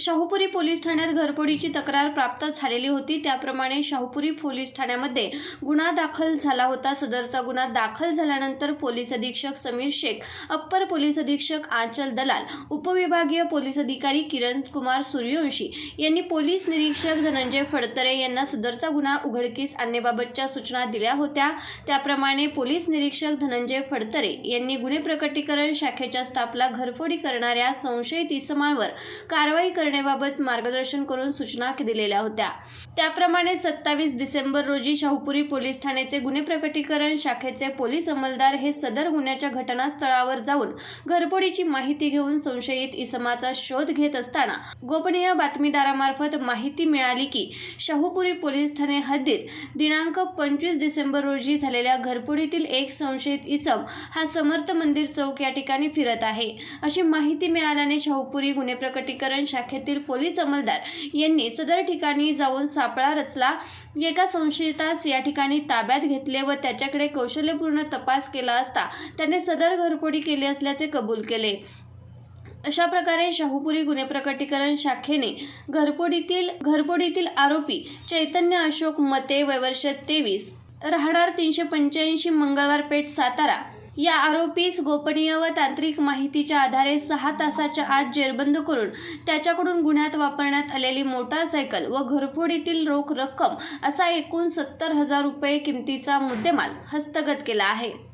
Shahupuri police ठाण्यात घरफोडीची तक्रार प्राप्त झालेली होती. त्याप्रमाणे शाहूपुरी पोलीस ठाण्यामध्ये गुन्हा दाखल झाला होता. सदरचा गुन्हा दाखल झाल्यानंतर पोलीस अधीक्षक समीर शेख अप्पर पोलीस अधीक्षक आंचल दलाल उपविभागीय पोलीस अधिकारी किरण कुमार सूर्यवंशी यांनी पोलीस निरीक्षक धनंजय फडतरे यांना सदरचा गुन्हा उघडकीस आणण्याबाबतच्या सूचना दिल्या होत्या. त्याप्रमाणे पोलीस निरीक्षक धनंजय फडतरे यांनी गुन्हे प्रकटीकरण शाखेच्या स्टाफला घरफोडी करणाऱ्या संशयित इसमांवर कारवाई करण्याबाबत मार्गदर्शन करून सूचना दिलेल्या होत्या. त्याप्रमाणे सत्तावीस डिसेंबर रोजी शाहूपुरी पोलीस ठाण्याचे गुन्हे प्रकटीकरण शाखेचे पोलीस अंमलदार हे सदर गुन्ह्याच्या घटनास्थळावर जाऊन घरपोडीची माहिती घेऊन संशयित इसमाचा शोध घेत असताना गोपनीय बातमीदारामार्फत माहिती मिळाली की शाहूपुरी पोलीस ठाणे हद्दीत दिनांक पंचवीस डिसेंबर रोजी झालेल्या घरपोडीतील एक संशयित इसम हा समर्थ मंदिर चौक या ठिकाणी फिरत आहे. अशी माहिती मिळाल्याने शाहूपुरी गुन्हे प्रकटीकरण शाखेतील पोलीस अंमलदार यांनी सदर ठिकाणी जाऊन सापळा रचला. एका संशयितास या ठिकाणी ताब्यात घेतले व त्याच्याकडे कौशल्यपूर्ण तपास केला असता त्याने सदर घरफोडी केली असल्याचे कबूल केले. अशा प्रकारे शाहूपुरी गुन्हे प्रकटीकरण शाखेने घरपोडीतील घरपोडीतील आरोपी चैतन्य अशोक मते वयवर्ष तेवीस राहणार तीनशे पंच्याऐंशी मंगळवार पेठ सातारा या आरोपीस गोपनीय व तांत्रिक माहितीच्या आधारे सहा तासाच्या आत जेरबंद करून त्याच्याकडून गुन्ह्यात वापरण्यात आलेली मोटारसायकल व घरफोडीतील रोख रक्कम असा एकूण सत्तर हजार रुपये किमतीचा मुद्देमाल हस्तगत केला आहे.